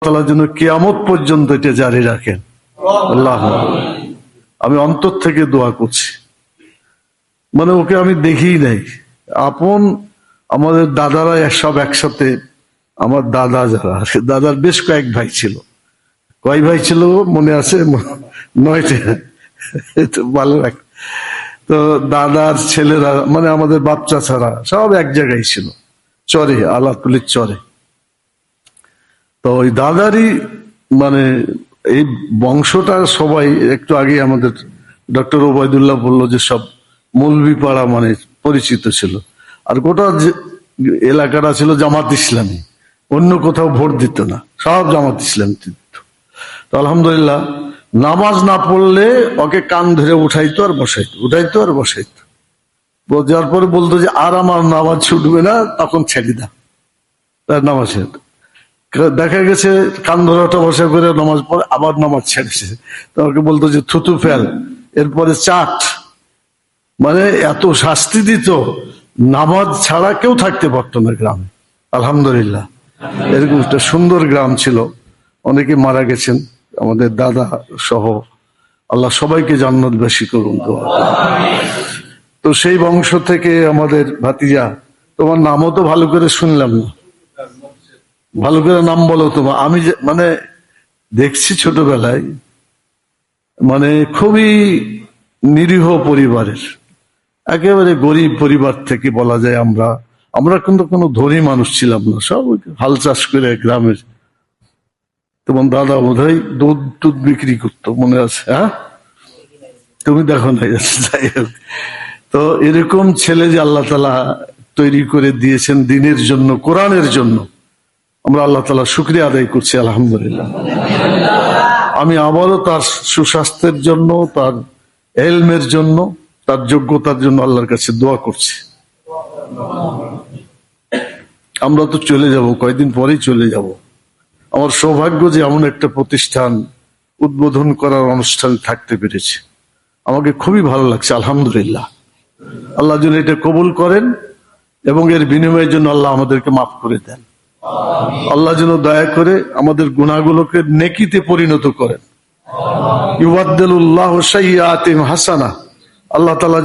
তালার জন্য কিয়ামত পর্যন্ত এটা জারি রাখেন। আল্লাহ। আমি অন্তর থেকে দোয়া করছি। মানে ওকে আমি দেখিই নাই। আপন আমাদের দাদারা সব একসাথে, আমার দাদা যারা, দাদার বেশ কয়েক ভাই ছিল। কয় ভাই ছিল মনে আছে? ভালো লাগ। তো দাদার ছেলেরা মানে আমাদের বাচ্চা ছাড়া সব এক জায়গায় ছিল। চরে আলাতুলির চরে। তো ওই দাদারই মানে এই বংশটা সবাই একটু আগে আমাদের ডক্টর ওবায়দুল্লাহ বলল যে সব মৌলবি পাড়া মানে পরিচিত ছিল। আর গোটা এলাকাটা ছিল জামাত ইসলামী। অন্য কোথাও ভোট দিত না। সব জামাত ইসলাম দিত। তো আলহামদুলিল্লাহ, নামাজ না পড়লে ওকে কান ধরে উঠাইতো আর বসাইতো, উঠাইতো আর বসাইতো। যার পরে বলতো যে, আর আমার নামাজ ছুটবে না, তখন ছেড়ে দাও। তার নামাজ। দেখা গেছে কান ধরাটা বসা করে নামাজ পড়ে, আবার নামাজ ছেড়েছে। তোমাকে বলতো যে থুতু ফেল, এরপরে চাট। মানে এত শাস্তি দিত, নামাজ ছাড়া কেউ থাকতে পারতো না গ্রামে। আলহামদুলিল্লাহ। এরকম একটা সুন্দর গ্রাম ছিল। অনেকে মারা গেছেন, আমাদের দাদা সহ। আল্লাহ সবাইকে জান্নাত বেশি করুন তো সেই বংশ থেকে আমাদের ভাতিজা, তোমার নামও তো ভালো করে শুনলাম না। ভালো করে নাম বলো তোমার আমি মানে দেখছি ছোটবেলায় মানে খুবই নিরীহ পরিবারের। একেবারে গরিব পরিবার থেকে বলা যায় আমরা। আমরা কিন্তু কোনো ধনী মানুষ ছিলাম না, সব হাল চাষ করে গ্রামের। তোমার দাদা বোধহয় দুধ টুধ বিক্রি করতো, মনে আছে হ্যাঁ? তুমি দেখো না, যাই হোক। তো এরকম ছেলে যে আল্লাহ তালা তৈরি করে দিয়েছেন দিনের জন্য, কোরআনের জন্য। আমরা আল্লাহ তালা শুক্রিয়া আদায় করছি, আলহামদুলিল্লাহ। আমি আবারও তার সুস্বাস্থ্যের জন্য, তার এলমের জন্য, তার যোগ্যতার জন্য আল্লাহর কাছে দোয়া করছি। আমরা তো চলে যাব, কয়দিন পরেই চলে যাব। আমার সৌভাগ্য যে এমন একটা প্রতিষ্ঠান উদ্বোধন করার অনুষ্ঠান থাকতে পেরেছে। আমাকে খুবই ভালো লাগছে, আলহামদুলিল্লাহ। আল্লাহ যেন এটা কবুল করেন এবং এর বিনিময়ের জন্য আল্লাহ আমাদেরকে মাফ করে দেন। আল্লাহ যেন দয়া করে আমাদের গুণাগুলোকে নেকিতে পরিণত করেন। ইউবাদ্দুল্লাহ হাসানা। আল্লাহ তালা